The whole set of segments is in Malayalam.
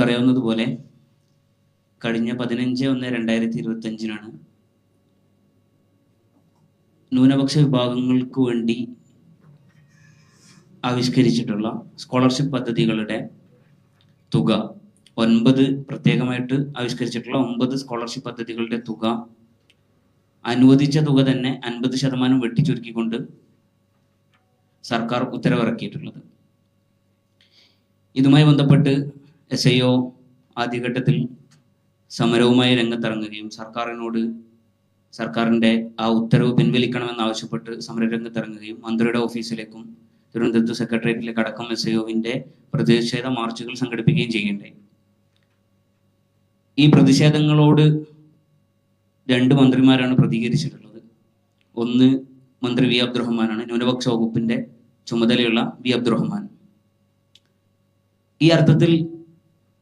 നിങ്ങൾക്കറിയാവുന്നതുപോലെ കഴിഞ്ഞ പതിനഞ്ച് ഒന്ന് രണ്ടായിരത്തി ഇരുപത്തി അഞ്ചിനാണ് ന്യൂനപക്ഷ വിഭാഗങ്ങൾക്ക് വേണ്ടി ആവിഷ്കരിച്ചിട്ടുള്ള സ്കോളർഷിപ്പ് പദ്ധതികളുടെ തുക. ഒൻപത് പ്രത്യേകമായിട്ട് ആവിഷ്കരിച്ചിട്ടുള്ള ഒമ്പത് സ്കോളർഷിപ്പ് പദ്ധതികളുടെ തുക. അനുവദിച്ച തുക തന്നെ അൻപത് ശതമാനം വെട്ടിച്ചുരുക്കിക്കൊണ്ട് സർക്കാർ ഉത്തരവിറക്കിയിട്ടുള്ളത്. ഇതുമായി ബന്ധപ്പെട്ട് എസ് ഐ ഒ ആദ്യഘട്ടത്തിൽ സമരവുമായി രംഗത്തിറങ്ങുകയും സർക്കാരിനോട് സർക്കാരിന്റെ ആ ഉത്തരവ് പിൻവലിക്കണമെന്ന് ആവശ്യപ്പെട്ട് സമരരംഗത്തിറങ്ങുകയും മന്ത്രിയുടെ ഓഫീസിലേക്കും തിരുവനന്തപുരത്ത് സെക്രട്ടേറിയറ്റിലേക്ക് അടക്കം എസ് ഐ ഒവിന്റെ പ്രതിഷേധ മാർച്ചുകൾ സംഘടിപ്പിക്കുകയും ചെയ്യുകയുണ്ടായി. ഈ പ്രതിഷേധങ്ങളോട് രണ്ട് മന്ത്രിമാരാണ് പ്രതികരിച്ചിട്ടുള്ളത്. ഒന്ന് മന്ത്രി വി അബ്ദുറഹ്മാനാണ് ന്യൂനപക്ഷ വകുപ്പിന്റെ ചുമതലയുള്ള വി അബ്ദുറഹ്മാൻ. ഈ അർത്ഥത്തിൽ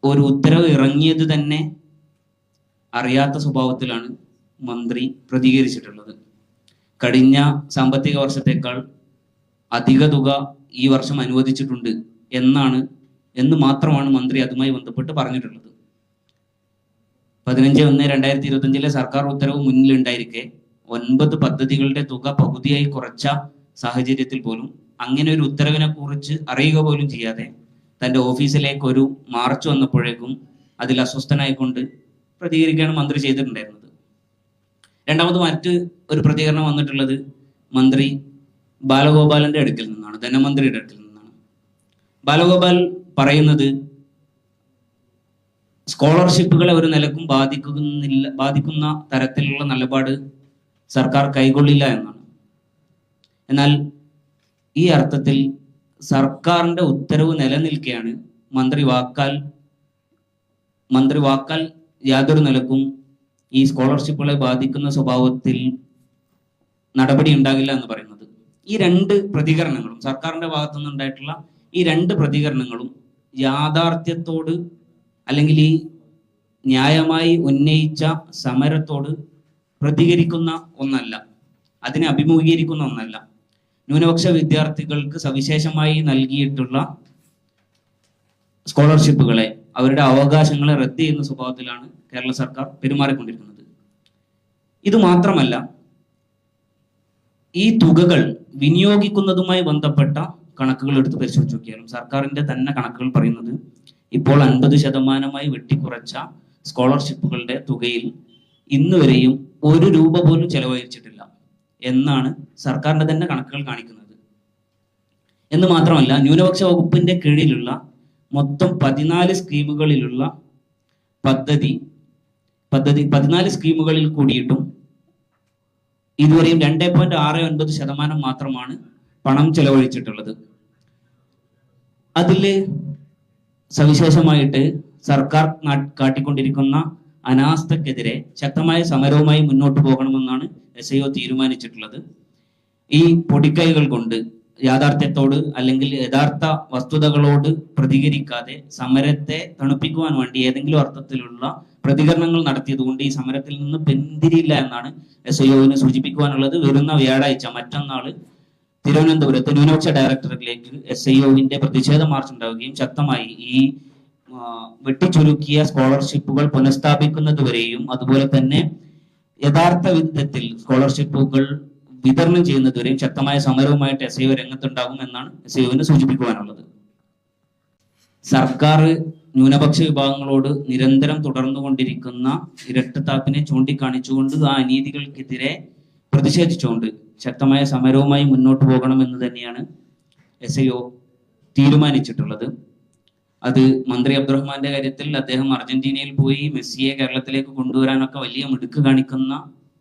ഒരു ഉത്തരവ് ഇറങ്ങിയത് തന്നെ അറിയാത്ത സ്വഭാവത്തിലാണ് മന്ത്രി പ്രതികരിച്ചിട്ടുള്ളത്. കഴിഞ്ഞ സാമ്പത്തിക വർഷത്തേക്കാൾ അധിക തുക ഈ വർഷം അനുവദിച്ചിട്ടുണ്ട് എന്നാണ് എന്ന് മാത്രമാണ് മന്ത്രി അതുമായി ബന്ധപ്പെട്ട് പറഞ്ഞിട്ടുള്ളത്. പതിനഞ്ച് ഒന്ന് രണ്ടായിരത്തി ഇരുപത്തഞ്ചിലെ സർക്കാർ ഉത്തരവ് മുന്നിലുണ്ടായിരിക്കെ ഒൻപത് പദ്ധതികളുടെ തുക പകുതിയായി കുറച്ച സാഹചര്യത്തിൽ പോലും അങ്ങനെ ഒരു ഉത്തരവിനെ കുറിച്ച് അറിയുക പോലും ചെയ്യാതെ തന്റെ ഓഫീസിലേക്ക് ഒരു മാർച്ച് വന്നപ്പോഴേക്കും അതിൽ അസ്വസ്ഥനായിക്കൊണ്ട് പ്രതികരിക്കുകയാണ് മന്ത്രി ചെയ്തിട്ടുണ്ടായിരുന്നത്. രണ്ടാമത് മറ്റ് ഒരു പ്രതികരണം വന്നിട്ടുള്ളത് മന്ത്രി ബാലഗോപാലന്റെ അടുക്കിൽ നിന്നാണ് ധനമന്ത്രിയുടെ അടുക്കിൽ നിന്നാണ്. ബാലഗോപാൽ പറയുന്നത് സ്കോളർഷിപ്പുകളെ ഒരു നിലക്കും ബാധിക്കുന്നില്ല ബാധിക്കുന്ന തരത്തിലുള്ള നിലപാട് സർക്കാർ കൈകൊള്ളില്ല എന്നാണ്. എന്നാൽ ഈ അർത്ഥത്തിൽ സർക്കാരിന്റെ ഉത്തരവ് നിലനിൽക്കെയാണ്. മന്ത്രി വാക്കാൽ മന്ത്രി വാക്കാൽ യാതൊരു നിലക്കും ഈ സ്കോളർഷിപ്പുകളെ ബാധിക്കുന്ന സ്വഭാവത്തിൽ നടപടി ഉണ്ടാകില്ല എന്ന് പറയുന്നത്. ഈ രണ്ട് പ്രതികരണങ്ങളും സർക്കാരിന്റെ ഭാഗത്തു നിന്നുണ്ടായിട്ടുള്ള ഈ രണ്ട് പ്രതികരണങ്ങളും യാഥാർത്ഥ്യത്തോട് അല്ലെങ്കിൽ ഈ ന്യായമായി ഉന്നയിച്ച സമരത്തോട് പ്രതികരിക്കുന്ന ഒന്നല്ല. അതിനെ അഭിമുഖീകരിക്കുന്ന ഒന്നല്ല. ന്യൂനപക്ഷ വിദ്യാർത്ഥികൾക്ക് സവിശേഷമായി നൽകിയിട്ടുള്ള സ്കോളർഷിപ്പുകളെ അവരുടെ അവകാശങ്ങളെ റദ്ദ് ചെയ്യുന്ന സ്വഭാവത്തിലാണ് കേരള സർക്കാർ പെരുമാറിക്കൊണ്ടിരിക്കുന്നത്. ഇത് മാത്രമല്ല ഈ തുകകൾ വിനിയോഗിക്കുന്നതുമായി ബന്ധപ്പെട്ട കണക്കുകൾ എടുത്ത് പരിശോധിച്ച് നോക്കിയാലും സർക്കാരിന്റെ തന്നെ കണക്കുകൾ പറയുന്നത് ഇപ്പോൾ അൻപത് ശതമാനമായി വെട്ടിക്കുറച്ച സ്കോളർഷിപ്പുകളുടെ തുകയിൽ ഇന്ന് വരെയും ഒരു രൂപ പോലും ചെലവഴിച്ചിട്ടില്ല. എന്നാണ് സർക്കാരിന്റെ തന്നെ കണക്കുകൾ കാണിക്കുന്നത്. എന്ന് മാത്രമല്ല ന്യൂനപക്ഷ വകുപ്പിന്റെ കീഴിലുള്ള മൊത്തം പതിനാല് സ്കീമുകളിലുള്ള പദ്ധതി പദ്ധതി പതിനാല് സ്കീമുകളിൽ കൂടിയിട്ടും ഇതുവരെയും രണ്ടേ പോയിന്റ് ആറ് ഒൻപത് ശതമാനം മാത്രമാണ് പണം ചെലവഴിച്ചിട്ടുള്ളത്. അതിൽ സവിശേഷമായിട്ട് സർക്കാർ കാട്ടിക്കൊണ്ടിരിക്കുന്ന അനാസ്ഥക്കെതിരെ ശക്തമായ സമരവുമായി മുന്നോട്ട് പോകണമെന്നാണ് എസ് ഐ ഒ തീരുമാനിച്ചിട്ടുള്ളത്. ഈ പൊടിക്കൈകൾ കൊണ്ട് യാഥാർത്ഥ്യത്തോട് അല്ലെങ്കിൽ യഥാർത്ഥ വസ്തുതകളോട് പ്രതികരിക്കാതെ സമരത്തെ തണുപ്പിക്കുവാൻ വേണ്ടി ഏതെങ്കിലും അർത്ഥത്തിലുള്ള പ്രതികരണങ്ങൾ നടത്തിയതുകൊണ്ട് ഈ സമരത്തിൽ നിന്ന് പിന്തിരിയില്ല എന്നാണ് എസ് ഐ ഒവിന് സൂചിപ്പിക്കുവാനുള്ളത്. വരുന്ന വ്യാഴാഴ്ച മറ്റന്നാൾ തിരുവനന്തപുരത്ത് ന്യൂനപക്ഷ ഡയറക്ടറേറ്റിലേക്ക് എസ് ഐ ഒവിന്റെ പ്രതിഷേധ മാർച്ച് ഉണ്ടാവുകയും ശക്തമായി ഈ വെട്ടിച്ചുരുക്കിയ സ്കോളർഷിപ്പുകൾ പുനഃസ്ഥാപിക്കുന്നതുവരെയും അതുപോലെ തന്നെ യഥാർത്ഥ വിധത്തിൽ സ്കോളർഷിപ്പുകൾ വിതരണം ചെയ്യുന്നതുവരെയും ശക്തമായ സമരവുമായിട്ട് എസ് ഐ രംഗത്തുണ്ടാകും എന്നാണ് എസ് ഐ സൂചിപ്പിക്കുവാനുള്ളത്. സർക്കാർ ന്യൂനപക്ഷ വിഭാഗങ്ങളോട് നിരന്തരം തുടർന്നുകൊണ്ടിരിക്കുന്ന ഇരട്ടത്താപ്പിനെ ചൂണ്ടിക്കാണിച്ചുകൊണ്ട് ആ അനീതികൾക്കെതിരെ പ്രതിഷേധിച്ചുകൊണ്ട് ശക്തമായ സമരവുമായി മുന്നോട്ട് പോകണം എന്ന് തന്നെയാണ് എസ് ഐ തീരുമാനിച്ചിട്ടുള്ളത്. അത് മന്ത്രി അബ്ദുറഹ്മാന്റെ കാര്യത്തിൽ അദ്ദേഹം അർജന്റീനയിൽ പോയി മെസ്സിയെ കേരളത്തിലേക്ക് കൊണ്ടുവരാനൊക്കെ വലിയ മിടുക്ക് കാണിക്കുന്ന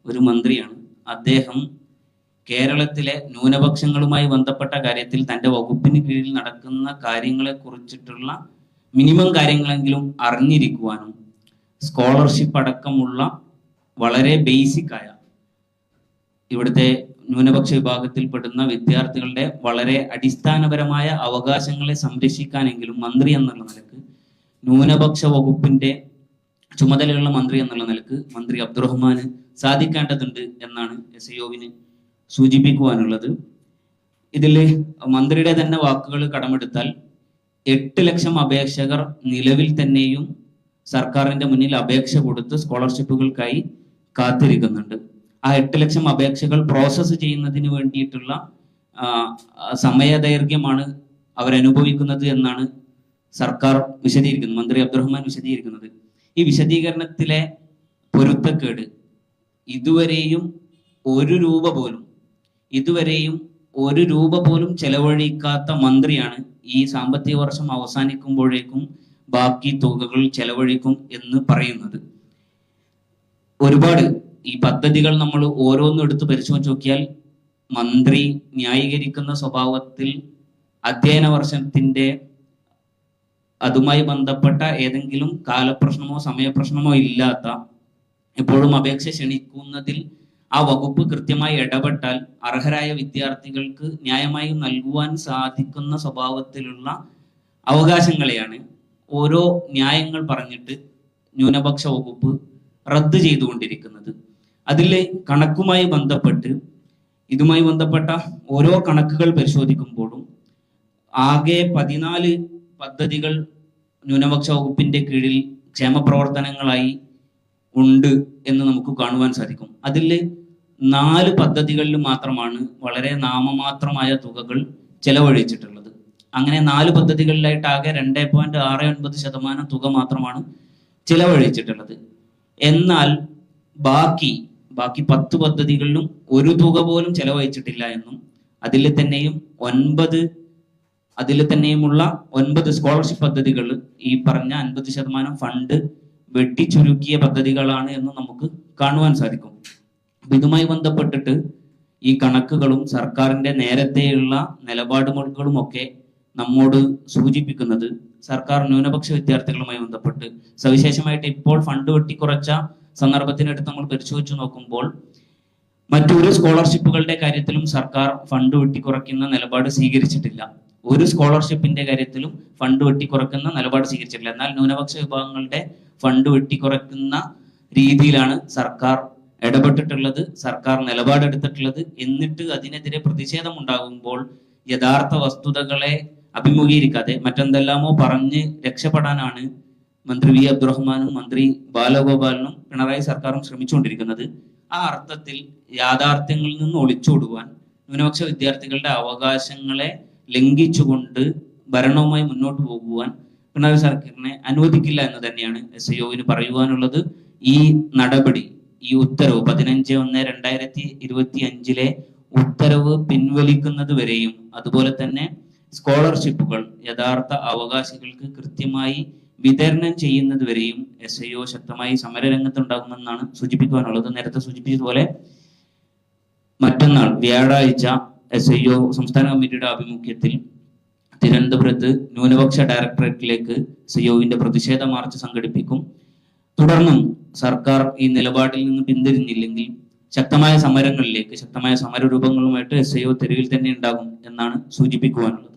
ഒരു മന്ത്രിയാണ്. അദ്ദേഹം കേരളത്തിലെ ന്യൂനപക്ഷങ്ങളുമായി ബന്ധപ്പെട്ട കാര്യത്തിൽ തന്റെ വകുപ്പിന് കീഴിൽ നടക്കുന്ന കാര്യങ്ങളെ കുറിച്ചിട്ടുള്ള മിനിമം കാര്യങ്ങളെങ്കിലും അറിഞ്ഞിരിക്കുവാനും സ്കോളർഷിപ്പ് അടക്കമുള്ള വളരെ ബേസിക് ആയ ഇവിടുത്തെ ന്യൂനപക്ഷ വിഭാഗത്തിൽപ്പെടുന്ന വിദ്യാർത്ഥികളുടെ വളരെ അടിസ്ഥാനപരമായ അവകാശങ്ങളെ സംരക്ഷിക്കാനെങ്കിലും മന്ത്രി എന്നുള്ള നിലയ്ക്ക് ന്യൂനപക്ഷ വകുപ്പിന്റെ ചുമതലയുള്ള മന്ത്രി എന്നുള്ള നിലയ്ക്ക് മന്ത്രി അബ്ദുറഹ്മാന് സാധിക്കേണ്ടതുണ്ട് എന്നാണ് എസ് ഐഒവിന് സൂചിപ്പിക്കുവാനുള്ളത്. ഇതിൽ മന്ത്രിയുടെ തന്നെ വാക്കുകൾ കടമെടുത്താൽ എട്ട് ലക്ഷം അപേക്ഷകർ നിലവിൽ തന്നെയും സർക്കാരിന്റെ മുന്നിൽ അപേക്ഷ കൊടുത്ത് സ്കോളർഷിപ്പുകൾക്കായി കാത്തിരിക്കുന്നുണ്ട്. ആ എട്ട് ലക്ഷം അപേക്ഷകൾ പ്രോസസ്സ് ചെയ്യുന്നതിന് വേണ്ടിയിട്ടുള്ള സമയദൈർഘ്യമാണ് അവരനുഭവിക്കുന്നത് എന്നാണ് സർക്കാർ വിശദീകരിക്കുന്നത് മന്ത്രി അബ്ദുറഹ്മാൻ വിശദീകരിക്കുന്നത്. ഈ വിശദീകരണത്തിലെ പൊരുത്തക്കേട് ഇതുവരെയും ഒരു രൂപ പോലും ഇതുവരെയും ഒരു രൂപ പോലും ചെലവഴിക്കാത്ത മന്ത്രിയാണ് ഈ സാമ്പത്തിക വർഷം അവസാനിക്കുമ്പോഴേക്കും ബാക്കി തുകകൾ ചെലവഴിക്കും എന്ന് പറയുന്നത്. ഒരുപാട് ഈ പദ്ധതികൾ നമ്മൾ ഓരോന്നും എടുത്ത് പരിശോധിച്ച് നോക്കിയാൽ മന്ത്രി ന്യായീകരിക്കുന്ന സ്വഭാവത്തിൽ അധ്യയന വർഷത്തിന്റെ അതുമായി ബന്ധപ്പെട്ട ഏതെങ്കിലും കാലപ്രശ്നമോ സമയപ്രശ്നമോ ഇല്ലാത്ത എപ്പോഴും അപേക്ഷ ക്ഷണിക്കുന്നതിൽ ആ വകുപ്പ് കൃത്യമായി ഇടപെട്ടാൽ അർഹരായ വിദ്യാർത്ഥികൾക്ക് ന്യായമായി നൽകുവാൻ സാധിക്കുന്ന സ്വഭാവത്തിലുള്ള അവകാശങ്ങളെയാണ് ഓരോ ന്യായങ്ങൾ പറഞ്ഞിട്ട് ന്യൂനപക്ഷ വകുപ്പ് റദ്ദ് ചെയ്തുകൊണ്ടിരിക്കുന്നത്. അതിലെ കണക്കുമായി ബന്ധപ്പെട്ട് ഇതുമായി ബന്ധപ്പെട്ട ഓരോ കണക്കുകൾ പരിശോധിക്കുമ്പോഴും ആകെ പതിനാല് പദ്ധതികൾ ന്യൂനപക്ഷ വകുപ്പിന്റെ കീഴിൽ ക്ഷേമപ്രവർത്തനങ്ങളായി ഉണ്ട് എന്ന് നമുക്ക് കാണുവാൻ സാധിക്കും. അതിൽ നാല് പദ്ധതികളിൽ മാത്രമാണ് വളരെ നാമമാത്രമായ തുകകൾ ചെലവഴിച്ചിട്ടുള്ളത്. അങ്ങനെ നാല് പദ്ധതികളിലായിട്ട് ആകെ രണ്ടേ പോയിന്റ് ആറ് ഒൻപത് ശതമാനം തുക മാത്രമാണ് ചിലവഴിച്ചിട്ടുള്ളത്. എന്നാൽ ബാക്കി ബാക്കി പത്ത് പദ്ധതികളിലും ഒരു തുക പോലും ചെലവഴിച്ചിട്ടില്ല എന്നും അതിൽ തന്നെയും ഒൻപത് അതിൽ തന്നെയുമുള്ള ഒൻപത് സ്കോളർഷിപ്പ് പദ്ധതികൾ ഈ പറഞ്ഞ അൻപത് ശതമാനം ഫണ്ട് വെട്ടിച്ചുരുക്കിയ പദ്ധതികളാണ് എന്ന് നമുക്ക് കാണുവാൻ സാധിക്കും. ഇതുമായി ബന്ധപ്പെട്ടിട്ട് ഈ കണക്കുകളും സർക്കാരിന്റെ നേരത്തെയുള്ള നിലപാടുകളും ഒക്കെ നമ്മോട് സൂചിപ്പിക്കുന്നത് സർക്കാർ ന്യൂനപക്ഷ വിദ്യാർത്ഥികളുമായി ബന്ധപ്പെട്ട് സവിശേഷമായിട്ട് ഇപ്പോൾ ഫണ്ട് വെട്ടിക്കുറച്ച സന്ദർഭത്തിനടുത്ത് നമ്മൾ പരിശോധിച്ചു നോക്കുമ്പോൾ മറ്റൊരു സ്കോളർഷിപ്പുകളുടെ കാര്യത്തിലും സർക്കാർ ഫണ്ട് വെട്ടിക്കുറയ്ക്കുന്ന നിലപാട് സ്വീകരിച്ചിട്ടില്ല. ഒരു സ്കോളർഷിപ്പിന്റെ കാര്യത്തിലും ഫണ്ട് വെട്ടിക്കുറയ്ക്കുന്ന നിലപാട് സ്വീകരിച്ചിട്ടില്ല. എന്നാൽ ന്യൂനപക്ഷ വിഭാഗങ്ങളുടെ ഫണ്ട് വെട്ടിക്കുറയ്ക്കുന്ന രീതിയിലാണ് സർക്കാർ ഇടപെട്ടിട്ടുള്ളത് സർക്കാർ നിലപാടെടുത്തിട്ടുള്ളത്. എന്നിട്ട് അതിനെതിരെ പ്രതിഷേധം ഉണ്ടാകുമ്പോൾ യഥാർത്ഥ വസ്തുതകളെ അഭിമുഖീകരിക്കാതെ മറ്റെന്തെല്ലാമോ പറഞ്ഞ് രക്ഷപ്പെടാനാണ് മന്ത്രി വി അബ്ദുറഹ്മാനും മന്ത്രി ബാലഗോപാലനും പിണറായി സർക്കാരും ശ്രമിച്ചുകൊണ്ടിരിക്കുന്നത്. ആ അർത്ഥത്തിൽ യാഥാർത്ഥ്യങ്ങളിൽ നിന്ന് ഒളിച്ചോടുവാൻ ന്യൂനപക്ഷ വിദ്യാർത്ഥികളുടെ അവകാശങ്ങളെ ലംഘിച്ചുകൊണ്ട് ഭരണവുമായി മുന്നോട്ട് പോകുവാൻ പിണറായി സർക്കാരിനെ അനുവദിക്കില്ല എന്ന് തന്നെയാണ് എസ് ഐഒവിന് പറയുവാനുള്ളത്. ഈ നടപടി ഈ ഉത്തരവ് പതിനഞ്ച് ഒന്ന് രണ്ടായിരത്തി ഇരുപത്തി അഞ്ചിലെ ഉത്തരവ് പിൻവലിക്കുന്നത് വരെയും അതുപോലെ തന്നെ സ്കോളർഷിപ്പുകൾ യഥാർത്ഥ അവകാശികൾക്ക് കൃത്യമായി വിതരണം ചെയ്യുന്നത് വരെയും എസ് ഐ ഒ ശക്തമായി സമരരംഗത്തുണ്ടാകുമെന്നാണ് സൂചിപ്പിക്കുവാനുള്ളത്. നേരത്തെ സൂചിപ്പിച്ചതുപോലെ മറ്റന്നാൾ വ്യാഴാഴ്ച എസ് ഐ ഒ സംസ്ഥാന കമ്മിറ്റിയുടെ ആഭിമുഖ്യത്തിൽ തിരുവനന്തപുരത്ത് ന്യൂനപക്ഷ ഡയറക്ടറേറ്റിലേക്ക് എസ് ഐ ഒവിന്റെ പ്രതിഷേധ മാർച്ച് സംഘടിപ്പിക്കും. തുടർന്നും സർക്കാർ ഈ നിലപാടിൽ നിന്ന് പിന്തിരിഞ്ഞില്ലെങ്കിൽ ശക്തമായ സമരങ്ങളിലേക്ക് ശക്തമായ സമരരൂപങ്ങളുമായിട്ട് എസ് ഐ ഒ തെരുവിൽ തന്നെ ഉണ്ടാകും എന്നാണ് സൂചിപ്പിക്കുവാനുള്ളത്.